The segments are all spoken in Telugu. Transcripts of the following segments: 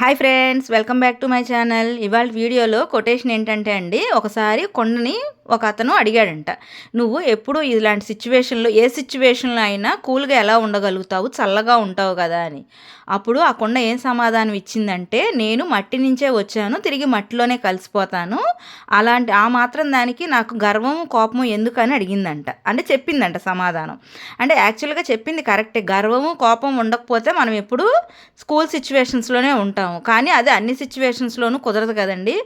Hi friends welcome back to my channel. ఇవాళ వీడియోలో కొటేషన్ ఏంటంటే అండి ఒకసారి కొండని ఒక అతను అడిగాడంట నువ్వు ఎప్పుడు ఇలాంటి సిచ్యువేషన్లో ఏ సిచ్యువేషన్లో అయినా కూల్గా ఎలా ఉండగలుగుతావు? చల్లగా ఉంటావు కదా అని. అప్పుడు ఆ కొండ ఏం సమాధానం ఇచ్చిందంటే నేను మట్టి నుంచే వచ్చాను తిరిగి మట్టిలోనే కలిసిపోతాను. అలాంటి ఆ మాత్రం దానికి నాకు గర్వము కోపము ఎందుకని అడిగిందంట. అంటే చెప్పిందంట సమాధానం. అంటే యాక్చువల్గా చెప్పింది కరెక్టే గర్వము కోపం ఉండకపోతే మనం ఎప్పుడు స్కూల్ సిచ్యువేషన్స్లోనే ఉంటాము. కానీ అది అన్ని సిచ్యువేషన్స్లోనూ కుదరదు కదండి.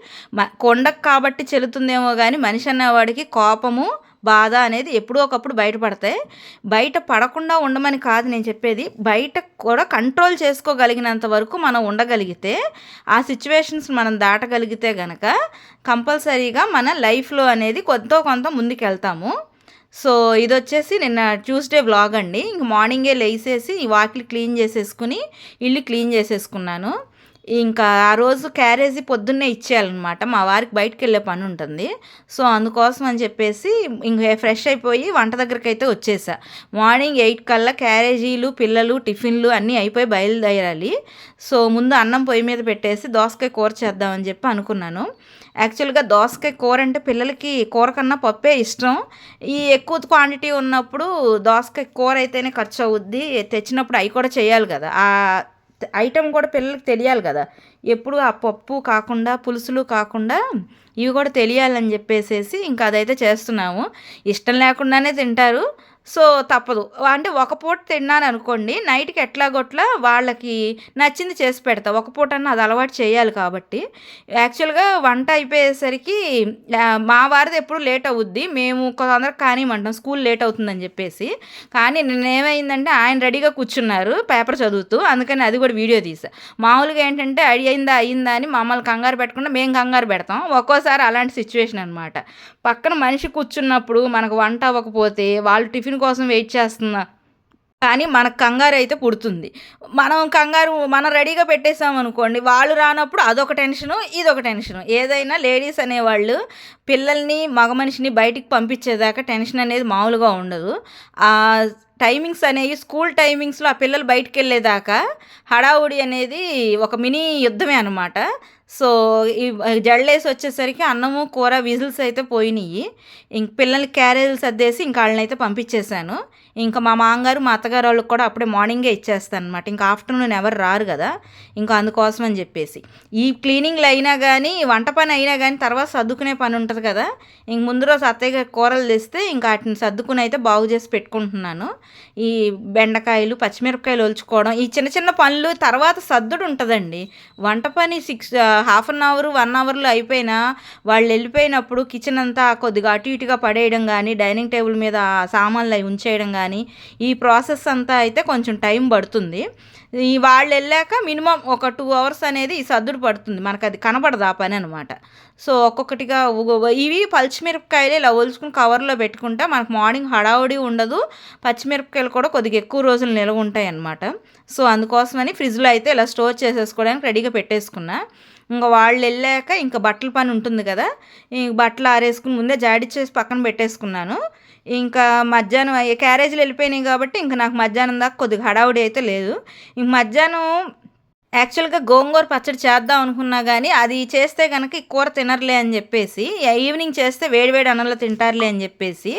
కొండకు కాబట్టి చెల్లుతుందేమో కానీ మనిషి అన్న వాడికి కోపము బాధ అనేది ఎప్పుడో ఒకప్పుడు బయటపడతాయి. బయట పడకుండా ఉండమని కాదు నేను చెప్పేది. బయట కూడా కంట్రోల్ చేసుకోగలిగినంత వరకు మనం ఉండగలిగితే ఆ సిచ్యువేషన్స్ మనం దాటగలిగితే గనక కంపల్సరీగా మన లైఫ్లో అనేది కొంత కొంత ముందుకెళ్తాము. సో ఇది వచ్చేసి నిన్న ట్యూస్డే బ్లాగ్ అండి. ఇంక మార్నింగే లేసేసి వాకిలి క్లీన్ చేసేసుకుని ఇల్లు క్లీన్ చేసేసుకున్నాను. ఇంకా ఆ రోజు క్యారేజీ పొద్దున్నే ఇచ్చేయాలన్నమాట. మా వారికి బయటకు వెళ్ళే పని ఉంటుంది. సో అందుకోసం అని చెప్పేసి ఇంకా ఫ్రెష్ అయిపోయి వంట దగ్గరికి అయితే వచ్చేసా. మార్నింగ్ ఎయిట్ కల్లా క్యారేజీలు పిల్లలు టిఫిన్లు అన్నీ అయిపోయి బయలుదేరాలి. సో ముందు అన్నం పొయ్యి మీద పెట్టేసి దోసకాయ కూర చేద్దామని చెప్పి అనుకున్నాను. యాక్చువల్గా దోసకాయ కూర అంటే పిల్లలకి కూర కన్నా పప్పే ఇష్టం. ఈ ఎక్కువ క్వాంటిటీ ఉన్నప్పుడు దోసకాయ కూర అయితేనే ఖర్చు అవుద్ది తెచ్చినప్పుడు అవి కూడా చేయాలి కదా. ఐటెం కూడా పిల్లలకి తెలియాలి కదా. ఎప్పుడు ఆ పప్పు కాకుండా పులుసులు కాకుండా ఇవి కూడా తెలియాలని చెప్పేసేసి ఇంకా అదైతే చేస్తున్నాము. ఇష్టం లేకుండానే తింటారు. సో తప్పదు. అంటే ఒక పూట తిన్నాను అనుకోండి నైట్కి ఎట్లాగొట్లా వాళ్ళకి నచ్చింది చేసి పెడతా. ఒక పూట అన్న అది అలవాటు చేయాలి కాబట్టి. యాక్చువల్గా వంట అయిపోయేసరికి మా వారిది ఎప్పుడు లేట్ అవుద్ది. మేము తొందరగా కానివ్వమంటాం స్కూల్ లేట్ అవుతుందని చెప్పేసి. కానీ నేనేమైందంటే ఆయన రెడీగా కూర్చున్నారు పేపర్ చదువుతూ. అందుకని అది కూడా వీడియో తీసా. మామూలుగా ఏంటంటే అయిందా అయిందా అని మమ్మల్ని కంగారు పెట్టకుండా మేము కంగారు పెడతాం. ఒక్కోసారి అలాంటి సిచ్యువేషన్ అనమాట పక్కన మనిషి కూర్చున్నప్పుడు మనకు వంట అవ్వకపోతే వాళ్ళు టిఫిన్ టిఫిన్ కోసం వెయిట్ చేస్తున్నా. కానీ మన కంగారు అయితే పుడుతుంది. మనం కంగారు మనం రెడీగా పెట్టేసాం అనుకోండి వాళ్ళు రానప్పుడు అదొక టెన్షను ఇదొక టెన్షను. ఏదైనా లేడీస్ అనేవాళ్ళు పిల్లల్ని మగ మనిషిని బయటికి పంపించేదాకా టెన్షన్ అనేది మామూలుగా ఉండదు. టైమింగ్స్ అనేవి స్కూల్ టైమింగ్స్లో ఆ పిల్లలు బయటికి వెళ్ళేదాకా హడావుడి అనేది ఒక మినీ యుద్ధమే అనమాట సో ఈ జల్లేసి వచ్చేసరికి అన్నము కూర విజిల్స్ అయితే పోయినాయి ఇంక పిల్లలకి క్యారేజీలు సర్దేసి ఇంక వాళ్ళని అయితే పంపించేశాను. ఇంకా మా మామగారు మా అత్తగారు వాళ్ళకి కూడా అప్పుడే మార్నింగే ఇచ్చేస్తాను అనమాట ఇంకా ఆఫ్టర్నూన్ ఎవరు రారు కదా ఇంకా అందుకోసం అని చెప్పేసి. ఈ క్లీనింగ్లు అయినా కానీ వంట పని అయినా కానీ తర్వాత సర్దుకునే పని ఉంటుంది కదా ఇంక ముందు రోజు అత్తయ్య కూరలు తెస్తే ఇంకా వాటిని సర్దుకుని అయితే బాగు చేసి పెట్టుకుంటున్నాను. ఈ బెండకాయలు పచ్చిమిరపకాయలు ఒలుచుకోవడం ఈ చిన్న చిన్న పనులు తర్వాత సర్దుడు ఉంటుందండి. వంట పని six half an hour one అవర్లో అయిపోయినా వాళ్ళు వెళ్ళిపోయినప్పుడు కిచెన్ అంతా కొద్దిగా అటు ఇటుగా పడేయడం కానీ డైనింగ్ టేబుల్ మీద సామాన్లు అవి ఉంచేయడం కానీ ఈ ప్రాసెస్ అంతా అయితే కొంచెం టైం పడుతుంది. ఈ వాళ్ళు వెళ్ళాక మినిమం ఒక టూ అవర్స్ అనేది ఈ సర్దుడు పడుతుంది. మనకు అది కనబడదు ఆ పని అనమాట సో ఒక్కొక్కటిగా ఇవి పచ్చిమిరపకాయలు ఇలా ఒలుచుకుని కవర్లో పెట్టుకుంటే మనకు మార్నింగ్ హడావుడి ఉండదు. పచ్చిమిరపకాయలు కూడా కొద్దిగా ఎక్కువ రోజులు నిల్వ ఉంటాయి అన్నమాట. సో అందుకోసమని ఫ్రిడ్జ్లో అయితే ఇలా స్టోర్ చేసేసుకోవడానికి రెడీగా పెట్టేసుకున్నా. ఇంకా వాళ్ళు వెళ్ళాక ఇంకా బట్టల పని ఉంటుంది కదా. ఇంక బట్టలు ఆరేసుకుని ముందే జాడిచ్చేసి పక్కన పెట్టేసుకున్నాను. ఇంకా మధ్యాహ్నం క్యారేజీలు వెళ్ళిపోయినాయి కాబట్టి ఇంకా నాకు మధ్యాహ్నం దాకా కొద్దిగా హడావుడి అయితే లేదు. ఇంక మధ్యాహ్నం యాక్చువల్గా గోంగూర పచ్చడి చేద్దాం అనుకున్నా కానీ అది చేస్తే కనుక కూర తినర్లే అని చెప్పేసి ఈవినింగ్ చేస్తే వేడివేడి అన్నంలో తింటారులే అని చెప్పేసి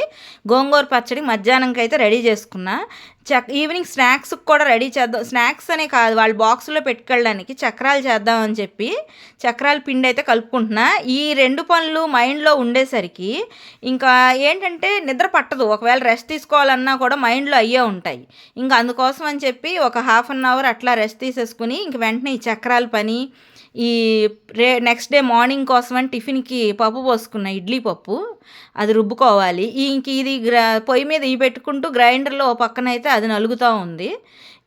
గోంగూర పచ్చడి మధ్యాహ్నంకి అయితే రెడీ చేసుకున్నా. చక్ ఈవినింగ్ స్నాక్స్ కూడా రెడీ చేద్దాం. స్నాక్స్ అనే కాదు వాళ్ళు బాక్స్లో పెట్టుకెళ్ళడానికి చక్రాలు చేద్దామని చెప్పి చక్రాల పిండి అయితే కలుపుకుంటున్నా. ఈ రెండు పనులు మైండ్లో ఉండేసరికి ఇంకా ఏంటంటే నిద్ర పట్టదు. ఒకవేళ రెస్ట్ తీసుకోవాలన్నా కూడా మైండ్లో అయ్యే ఉంటాయి. ఇంకా అందుకోసం అని చెప్పి ఒక హాఫ్ అన్ అవర్ అట్లా రెస్ట్ తీసేసుకుని ఇంక వెంటనే ఈ చక్రాల పని ఈ రే నెక్స్ట్ డే మార్నింగ్ కోసం అని టిఫిన్కి పప్పు పోసుకున్న ఇడ్లీ పప్పు అది రుబ్బుకోవాలి. ఇంక ఇది గ్రా పొయ్యి మీద ఇవి పెట్టుకుంటూ గ్రైండర్లో పక్కన అయితే అది నలుగుతూ ఉంది.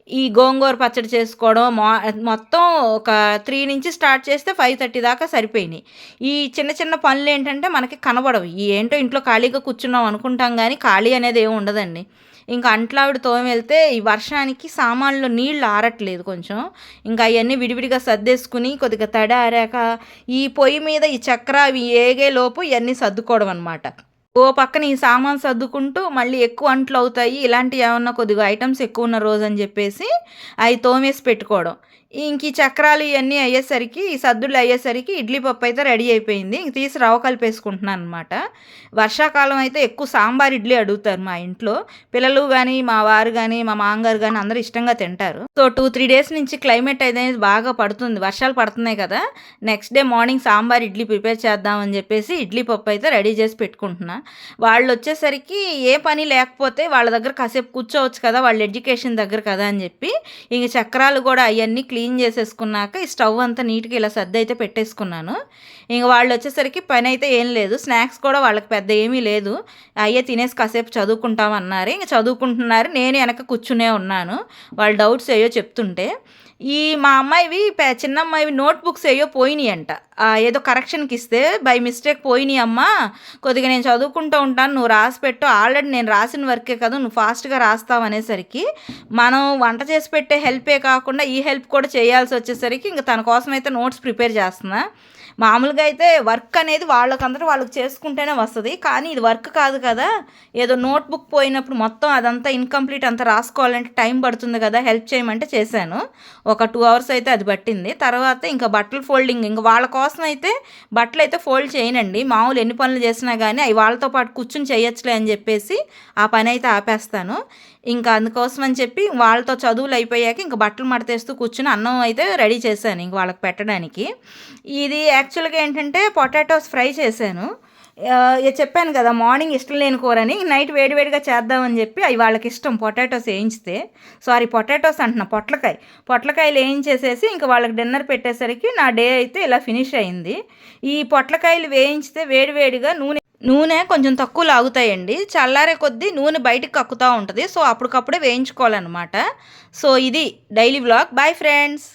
ఈ గోంగూర పచ్చడి చేసుకోవడం మొత్తం ఒక త్రీ నుంచి స్టార్ట్ చేస్తే ఫైవ్ థర్టీ దాకా సరిపోయినాయి. ఈ చిన్న చిన్న పనులు ఏంటంటే మనకి కనబడవు. ఈ ఏంటో ఇంట్లో ఖాళీగా కూర్చున్నాం అనుకుంటాం కానీ ఖాళీ అనేది ఏమి ఉండదండి. ఇంకా అంట్లావిడ వెళ్తే ఈ వర్షానికి సామాన్లు నీళ్ళు ఆరట్లేదు కొంచెం. ఇంకా అవన్నీ విడివిడిగా సర్దేసుకుని కొద్దిగా తడి ఆరాక ఈ పొయ్యి మీద ఈ చక్ర అవి ఏగే లోపు ఇవన్నీ సర్దుకోవడం అనమాట ఓ పక్కన ఈ సామాన్ సర్దుకుంటూ మళ్ళీ ఎక్కువ అంట్లు అవుతాయి ఇలాంటివి ఏమన్నా కొద్దిగా ఐటమ్స్ ఎక్కువ ఉన్న రోజు అని చెప్పేసి అవి తోమేసి పెట్టుకోవడం. ఇంక ఈ చక్రాలు ఇవన్నీ అయ్యేసరికి ఈ సద్దులు అయ్యేసరికి ఇడ్లీ పప్పు అయితే రెడీ అయిపోయింది. ఇంక తీసి రవ కలిపేసుకుంటున్నాను అనమాట వర్షాకాలం అయితే ఎక్కువ సాంబార్ ఇడ్లీ అడుగుతారు మా ఇంట్లో. పిల్లలు కానీ మా వారు కానీ మా మామగారు కానీ అందరూ ఇష్టంగా తింటారు. సో టూ త్రీ డేస్ నుంచి క్లైమేట్ అనేది బాగా పడుతుంది. వర్షాలు పడుతున్నాయి కదా. Next day morning sambar idli prepare చేద్దామని చెప్పేసి ఇడ్లీ పప్పు అయితే రెడీ చేసి పెట్టుకుంటున్నా. వాళ్ళు వచ్చేసరికి ఏ పని లేకపోతే వాళ్ళ దగ్గర కాసేపు కూర్చోవచ్చు కదా వాళ్ళ ఎడ్యుకేషన్ దగ్గర కదా అని చెప్పి ఇంక చక్రాలు కూడా అవన్నీ క్లీన్ చేసేసుకున్నాక ఈ స్టవ్ అంతా నీట్గా ఇలా సర్ది అయితే పెట్టేసుకున్నాను. ఇంక వాళ్ళు వచ్చేసరికి పని అయితే ఏం లేదు. స్నాక్స్ కూడా వాళ్ళకి పెద్ద ఏమీ లేదు. అయ్యే తినేసి కాసేపు చదువుకుంటామన్నారు ఇంక చదువుకుంటున్నారు. నేను వెనక కూర్చునే ఉన్నాను. వాళ్ళ డౌట్స్ ఏయో చెప్తుంటే ఈ మా అమ్మాయివి చిన్న అమ్మాయివి నోట్బుక్స్ ఏయో పోయినాయి అంట ఏదో కరెక్షన్కి ఇస్తే బై మిస్టేక్ పోయినాయి అమ్మా. కొద్దిగా నేను చదువుకుంటూ ఉంటాను నువ్వు రాసి పెట్టు. ఆల్రెడీ నేను రాసిన వర్కే కదా నువ్వు ఫాస్ట్గా రాస్తావు అనేసరికి మనం వంట చేసి పెట్టే హెల్పే కాకుండా ఈ హెల్ప్ కూడా చేయాల్సి వచ్చేసరికి ఇంకా తన కోసం అయితే నోట్స్ ప్రిపేర్ చేస్తున్నా. మామూలుగా అయితే వర్క్ అనేది వాళ్ళకందరూ వాళ్ళకి చేసుకుంటేనే వస్తుంది కానీ ఇది వర్క్ కాదు కదా. ఏదో నోట్ బుక్ పోయినప్పుడు మొత్తం అదంతా ఇన్కంప్లీట్ అంతా రాసుకోవాలంటే టైం పడుతుంది కదా హెల్ప్ చేయమంటే చేశాను. ఒక టూ అవర్స్ అయితే అది పట్టింది. తర్వాత ఇంకా బట్టలు ఫోల్డింగ్ ఇంకా వాళ్ళ కోసం అయితే బట్టలు అయితే ఫోల్డ్ చేయనండి. మామూలు ఎన్ని పనులు చేసినా కానీ అవి వాళ్ళతో పాటు కూర్చుని చేయొచ్చులే అని చెప్పేసి ఆ పని అయితే ఆపేస్తాను. ఇంకా అందుకోసం అని చెప్పి వాళ్ళతో చదువులు అయిపోయాక ఇంకా బట్టలు మడతేస్తూ కూర్చుని అన్నం అయితే రెడీ చేశాను ఇంక వాళ్ళకి పెట్టడానికి. ఇది యాక్చువల్గా ఏంటంటే పొటాటోస్ ఫ్రై చేశాను. చెప్పాను కదా మార్నింగ్ ఇష్టం లేని కూరని నైట్ వేడివేడిగా చేద్దామని చెప్పి అవి వాళ్ళకి ఇష్టం పొటాటోస్ వేయించితే. సారీ పొటాటోస్ అంటున్నా పొట్లకాయ. పొట్లకాయలు వేయించేసేసి ఇంకా వాళ్ళకి డిన్నర్ పెట్టేసరికి నా డే అయితే ఇలా ఫినిష్ అయింది. ఈ పొట్లకాయలు వేయించితే వేడివేడిగా నూనె నూనె కొంచెం తక్కువ లాగుతాయండి. చల్లారే కొద్దీ నూనె బయటకు కక్కుతూ ఉంటుంది. సో అప్పటికప్పుడే వేయించుకోవాలన్నమాట. సో ఇది డైలీ వ్లాగ్ బాయ్ ఫ్రెండ్స్